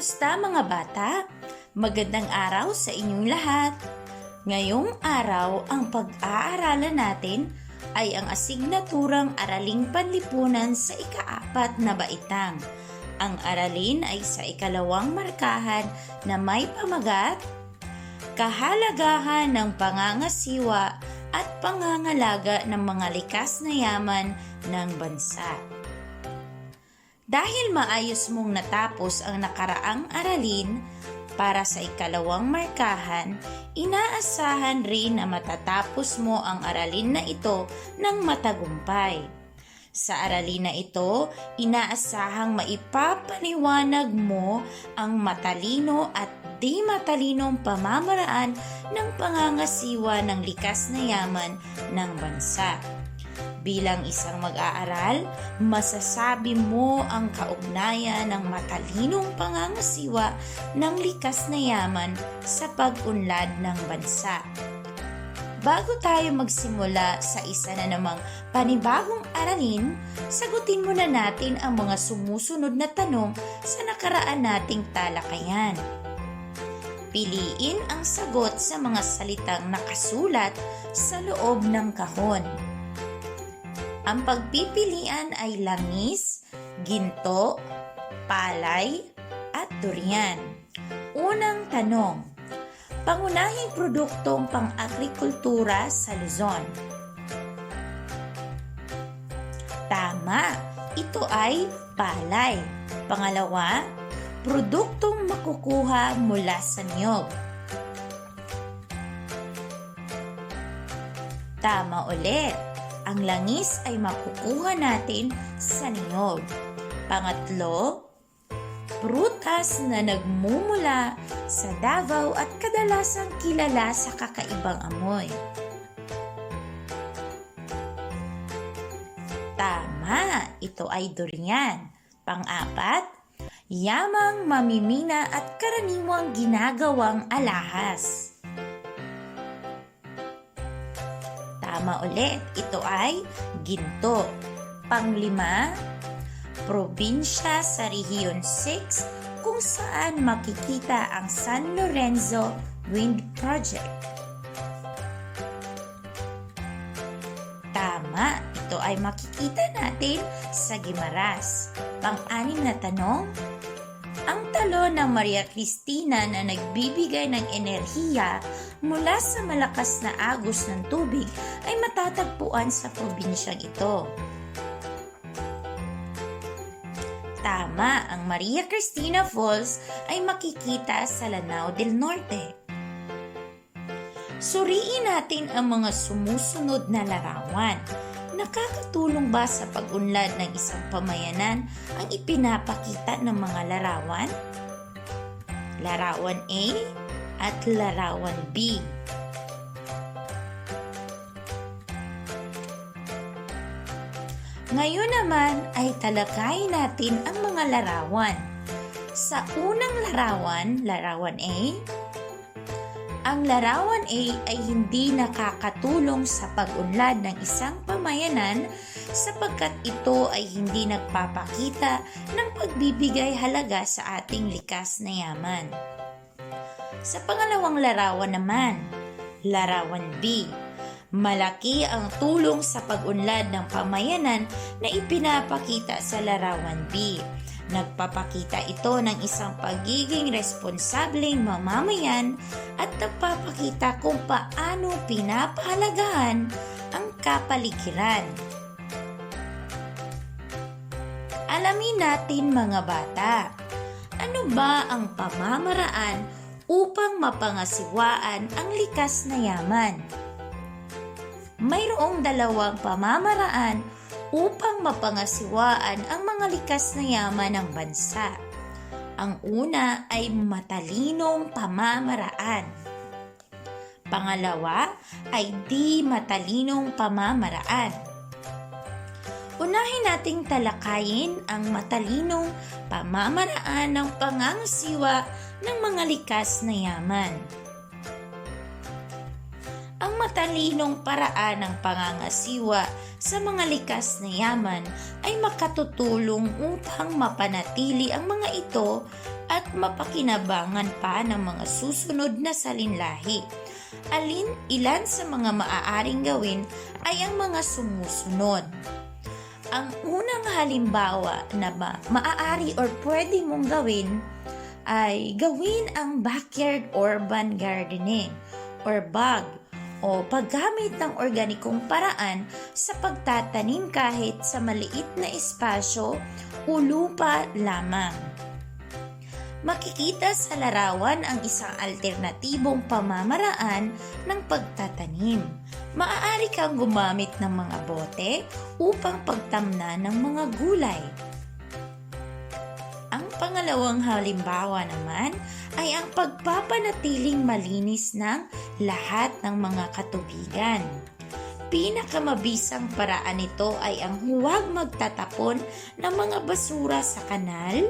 Kamusta mga bata? Magandang araw sa inyong lahat. Ngayong araw, ang pag-aaralan natin ay ang asignaturang Araling Panlipunan sa ikaapat na baitang. Ang aralin ay sa ikalawang markahan na may pamagat, Kahalagahan ng pangangasiwa at pangangalaga ng mga likas na yaman ng bansa. Dahil maayos mong natapos ang nakaraang aralin, para sa ikalawang markahan, inaasahan rin na matatapos mo ang aralin na ito ng matagumpay. Sa aralin na ito, inaasahang maipapaliwanag mo ang matalino at di matalinong pamamaraan ng pangangasiwa ng likas na yaman ng bansa. Bilang isang mag-aaral, masasabi mo ang kaugnayan ng matalinong pangangasiwa ng likas na yaman sa pag-unlad ng bansa. Bago tayo magsimula sa isa na namang panibagong aralin, sagutin muna natin ang mga sumusunod na tanong sa nakaraan nating talakayan. Piliin ang sagot sa mga salitang nakasulat sa loob ng kahon. Ang pagpipilian ay langis, ginto, palay, at durian. Unang tanong, pangunahing produktong pang-agrikultura sa Luzon? Tama, ito ay palay. Pangalawa, produktong makukuha mula sa niyog. Tama ulit, ang langis ay makukuha natin sa niyog. Pangatlo, prutas na nagmumula sa Davao at kadalasang kilala sa kakaibang amoy. Tama, ito ay durian. Pang-apat, yamang mamimina at karaniwang ginagawang alahas. Tama ulit, ito ay ginto. Panglima, probinsya sa Rehiyon 6 kung saan makikita ang San Lorenzo Wind Project. Tama, ito ay makikita natin sa Gimaras. Pang-anim na tanong, ang talo ng Maria Cristina na nagbibigay ng enerhiya mula sa malakas na agos ng tubig ay matatagpuan sa probinsyang ito. Tama, ang Maria Cristina Falls ay makikita sa Lanao del Norte. Suriin natin ang mga sumusunod na larawan. Nakakatulong ba sa pag-unlad ng isang pamayanan ang ipinapakita ng mga larawan? Larawan A at larawan B. Ngayon naman ay talakayin natin ang mga larawan. Sa unang larawan, larawan A, ang larawan A ay hindi nakakatulong sa pag-unlad ng isang pamayanan sapagkat ito ay hindi nagpapakita ng pagbibigay halaga sa ating likas na yaman. Sa pangalawang larawan naman, larawan B, malaki ang tulong sa pag-unlad ng pamayanan na ipinapakita sa larawan B. Nagpapakita ito ng isang pagiging responsableng mamamayan at nagpapakita kung paano pinapahalagahan ang kapaligiran. Alamin natin mga bata, ano ba ang pamamaraan upang mapangasiwaan ang likas na yaman? Mayroong dalawang pamamaraan upang mapangasiwaan ang mga likas na yaman ng bansa. Ang una ay matalinong pamamaraan. Pangalawa ay di matalinong pamamaraan. Unahin nating talakayin ang matalinong pamamaraan ng pangangasiwa ng mga likas na yaman. Ang matalinong paraan ng pangangasiwa sa mga likas na yaman ay makatutulong upang mapanatili ang mga ito at mapakinabangan pa ng mga susunod na salinlahi. Alin ilan sa mga maaaring gawin ay ang mga sumusunod. Ang unang halimbawa na ma- maaari or pwede mong gawin ay gawin ang backyard urban gardening or BAG o paggamit ng organikong paraan sa pagtatanim kahit sa maliit na espasyo o lupa lamang. Makikita sa larawan ang isang alternatibong pamamaraan ng pagtatanim. Maaari kang gumamit ng mga bote upang pagtamna ng mga gulay. Ang pangalawang halimbawa naman ay ang pagpapanatiling malinis ng lahat ng mga katubigan. Pinakamabisang paraan nito ay ang huwag magtatapon ng mga basura sa kanal,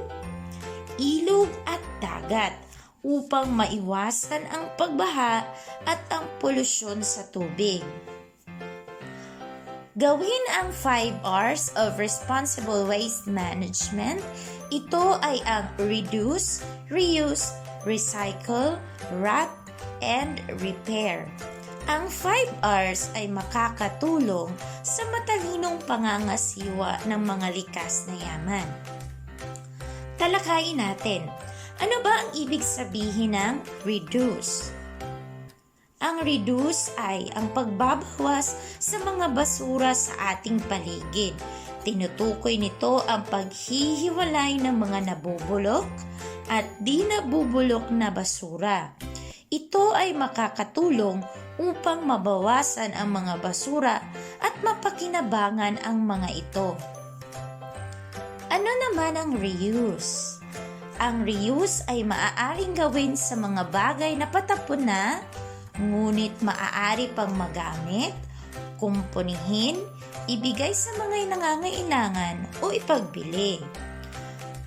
ilog at dagat upang maiwasan ang pagbaha at ang polusyon sa tubig. Gawin ang 5 R's of Responsible Waste Management. Ito ay ang reduce, reuse, recycle, wrap, and repair. Ang 5 R's ay makakatulong sa matalinong pangangasiwa ng mga likas na yaman. Talakayin natin, ano ba ang ibig sabihin ng reduce? Ang reduce ay ang pagbabawas sa mga basura sa ating paligid. Tinutukoy nito ang paghihiwalay ng mga nabubulok at di nabubulok na basura. Ito ay makakatulong upang mabawasan ang mga basura at mapakinabangan ang mga ito. Ano naman ang reuse? Ang reuse ay maaaring gawin sa mga bagay na patapon na, ngunit maaari pang magamit, kumpunihin, ibigay sa mga nangangailangan o ipagbili.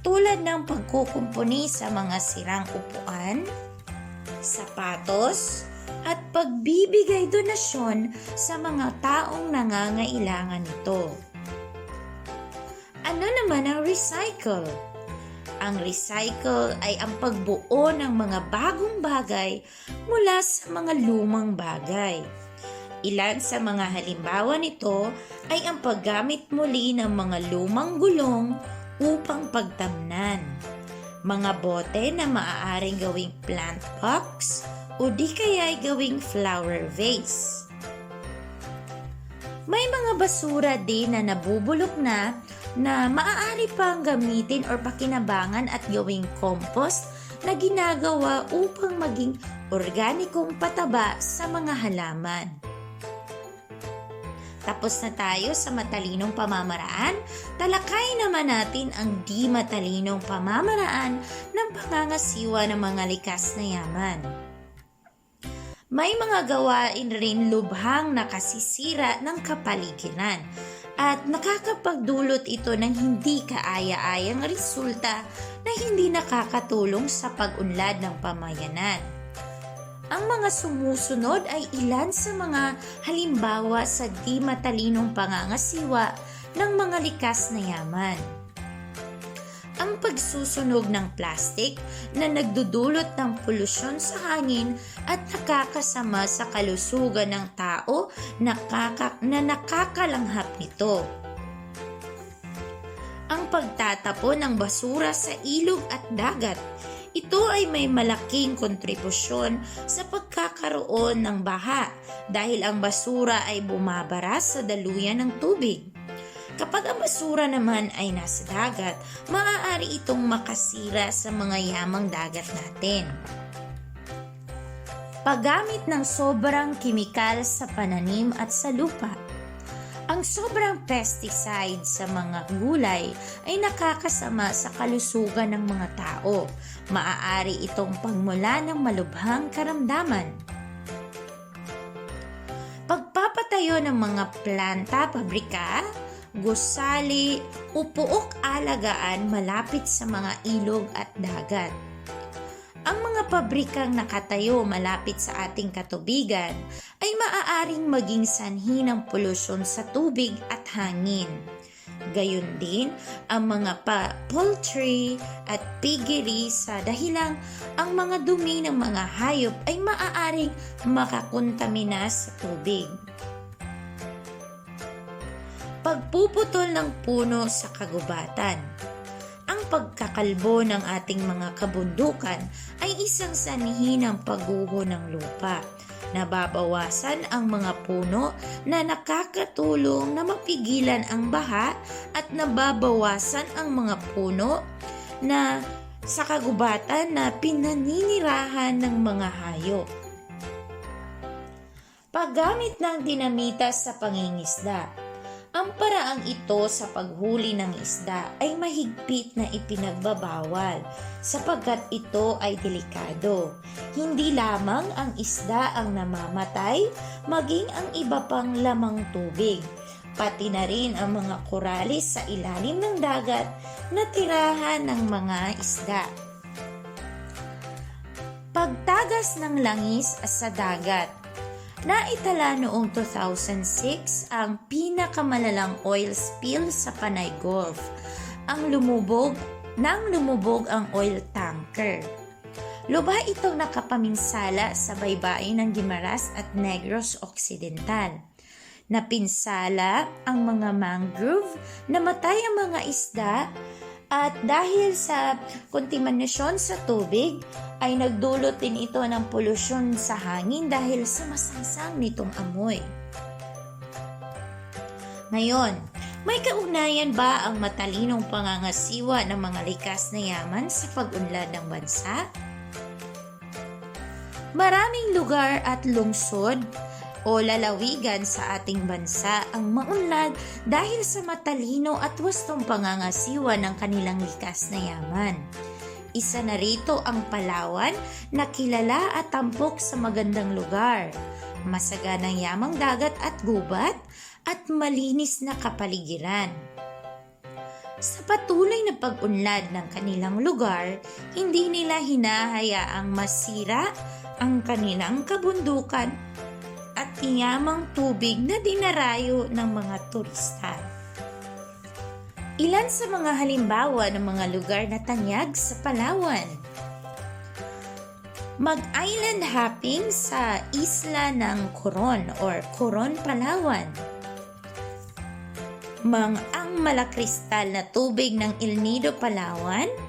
Tulad ng pagkukumpuni sa mga sirang upuan, sapatos, at pagbibigay donasyon sa mga taong nangangailangan nito. Ano naman ang recycle? Ang recycle ay ang pagbuo ng mga bagong bagay mula sa mga lumang bagay. Ilan sa mga halimbawa nito ay ang paggamit muli ng mga lumang gulong upang pagtamnan. Mga bote na maaaring gawing plant box o di kaya gawing flower vase. May mga basura din na nabubulok na na maaari pang gamitin or pakinabangan at gawing compost na ginagawa upang maging organikong pataba sa mga halaman. Tapos na tayo sa matalinong pamamaraan, talakay naman natin ang di matalinong pamamaraan ng pangangasiwa ng mga likas na yaman. May mga gawain rin lubhang nakasisira ng kapaligiran at nakakapagdulot ito ng hindi kaaya-ayang resulta na hindi nakakatulong sa pag-unlad ng pamayanan. Ang mga sumusunod ay ilan sa mga halimbawa sa di matalinong pangangasiwa ng mga likas na yaman ang pagsusunog ng plastik na nagdudulot ng polusyon sa hangin at nakakasama sa kalusugan ng tao nakaka, na nakakalanghap nito. Ang pagtatapon ng basura sa ilog at dagat ito ay may malaking kontribusyon sa pagkakaroon ng baha dahil ang basura ay bumabara sa daluyan ng tubig. Kapag ang basura naman ay nasa dagat, maaari itong makasira sa mga yamang dagat natin. Paggamit ng sobrang kimikal sa pananim at sa lupa. Ang sobrang pesticide sa mga gulay ay nakakasama sa kalusugan ng mga tao. Maaari itong pagmula ng malubhang karamdaman. Pagpapatayo ng mga planta, pabrika, gusali, upuok alagaan malapit sa mga ilog at dagat. Ang mga pabrikang nakatayo malapit sa ating katubigan ay maaaring maging sanhi ng polusyon sa tubig at hangin. Gayon din ang mga pa poultry at piggery sa dahilang ang mga dumi ng mga hayop ay maaaring makakontamina sa tubig. Pagpuputol ng puno sa kagubatan. Pagkakalbo ng ating mga kabundukan ay isang sanhi ng pagguho ng lupa. Nababawasan ang mga puno na nakakatulong na mapigilan ang baha at nababawasan ang mga puno na sa kagubatan na pinaninirahan ng mga hayop. Paggamit ng dinamita sa pangingisda. Ang paraang ito sa paghuli ng isda ay mahigpit na ipinagbabawal sapagkat ito ay delikado. Hindi lamang ang isda ang namamatay, maging ang iba pang lamang tubig. Pati na rin ang mga koralis sa ilalim ng dagat na tirahan ng mga isda. Pagtagas ng langis sa dagat. Naitala noong 2006 ang pinakamalalang oil spill sa Panay Gulf. Ang lumubog nang lumubog ang oil tanker. Lubha itong nakapaminsala sa baybayin ng Guimaras at Negros Occidental. Napinsala ang mga mangrove, namatay ang mga isda, at dahil sa kontaminasyon sa tubig, ay nagdulot din ito ng polusyon sa hangin dahil sa masangsang nitong amoy. Ngayon, may kaugnayan ba ang matalinong pangangasiwa ng mga likas na yaman sa pag-unlad ng bansa? Maraming lugar at lungsod o lalawigan sa ating bansa ang maunlad dahil sa matalino at wastong pangangasiwa ng kanilang likas na yaman. Isa na rito ang Palawan na kilala at tampok sa magandang lugar, masaganang yamang dagat at gubat, at malinis na kapaligiran. Sa patuloy na pag-unlad ng kanilang lugar, hindi nila hinahayaang masira ang kanilang kabundukan at yamang tubig na dinarayo ng mga turista. Ilan sa mga halimbawa ng mga lugar na tanyag sa Palawan. Mag-island hopping sa isla ng Coron or Coron, Palawan. Mang ang malakristal na tubig ng El Nido, Palawan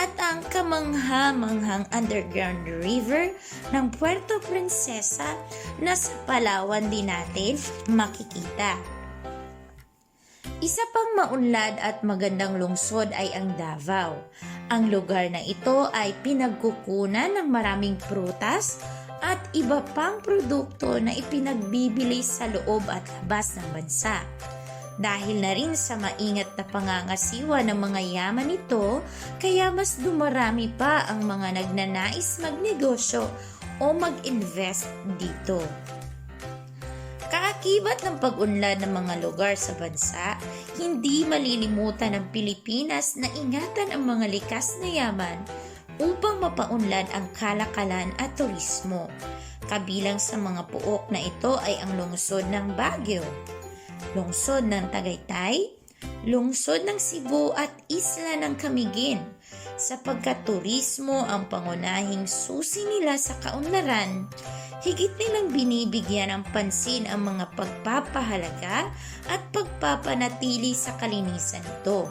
at ang kamangha-manghang underground river ng Puerto Princesa na sa Palawan din natin makikita. Isa pang maunlad at magandang lungsod ay ang Davao. Ang lugar na ito ay pinagkukunan ng maraming prutas at iba pang produkto na ipinagbibili sa loob at labas ng bansa. Dahil na rin sa maingat na pangangasiwa ng mga yaman nito, kaya mas dumarami pa ang mga nagnanais magnegosyo o mag-invest dito. Kaakibat ng pag-unlad ng mga lugar sa bansa, hindi malilimutan ng Pilipinas na ingatan ang mga likas na yaman upang mapaunlad ang kalakalan at turismo. Kabilang sa mga puok na ito ay ang lungsod ng Baguio, lungsod ng Tagaytay, lungsod ng Cebu at isla ng Camiguin sapagkat turismo ang pangunahing susi nila sa kaunlaran, higit nilang binibigyan ng pansin ang mga pagpapahalaga at pagpapanatili sa kalinisan nito.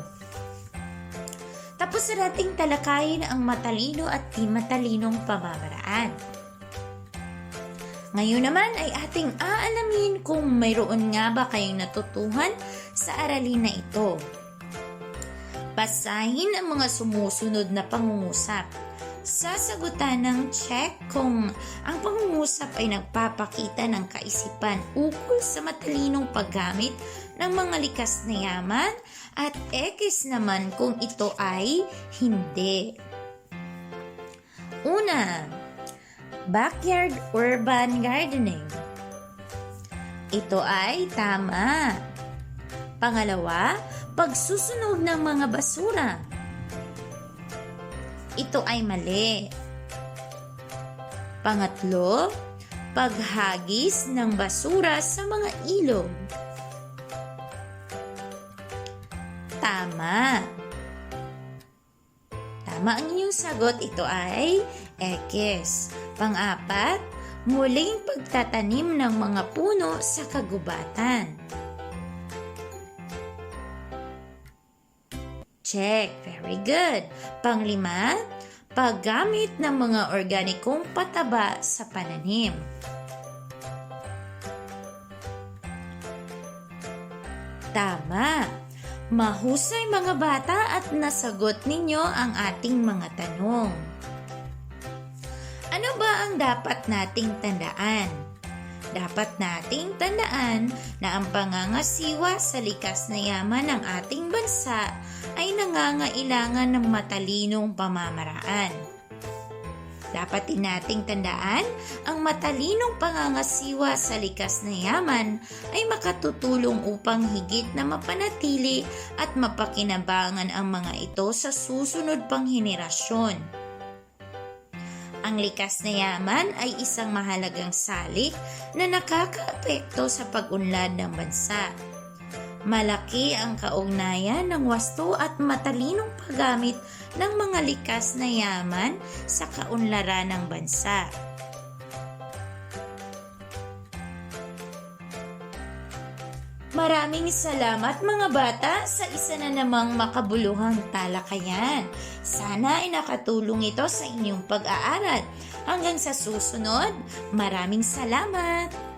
Tapos na nating talakayin ang matalino at di matalinong pamamaraan. Ngayon naman ay ating aalamin kung mayroon nga ba kayong natutuhan sa aralin na ito. Basahin ang mga sumusunod na pangungusap. Sasagutan ng check kung ang pangungusap ay nagpapakita ng kaisipan ukol sa matalinong paggamit ng mga likas na yaman at X naman kung ito ay hindi. Una, backyard urban gardening. Ito ay tama. Pangalawa, pagsusunog ng mga basura. Ito ay mali. Pangatlo, paghagis ng basura sa mga ilog. tama. Tama ang inyong sagot. Ito ay X. Pang-apat, muling pagtatanim ng mga puno sa kagubatan. Check. Very good. Panglima, paggamit ng mga organikong pataba sa pananim. Tama. Mahusay mga bata at nasagot ninyo ang ating mga tanong. Ang dapat nating tandaan? Dapat nating tandaan na ang pangangasiwa sa likas na yaman ng ating bansa ay nangangailangan ng matalinong pamamaraan. Dapat din nating tandaan ang matalinong pangangasiwa sa likas na yaman ay makatutulong upang higit na mapanatili at mapakinabangan ang mga ito sa susunod pang henerasyon. Ang likas na yaman ay isang mahalagang salik na nakakaapekto sa pag-unlad ng bansa. Malaki ang kaugnayan ng wasto at matalinong paggamit ng mga likas na yaman sa kaunlaran ng bansa. Maraming salamat mga bata sa isa na namang makabuluhang talakayan. Sana ay nakatulong ito sa inyong pag-aaral. Hanggang sa susunod, maraming salamat!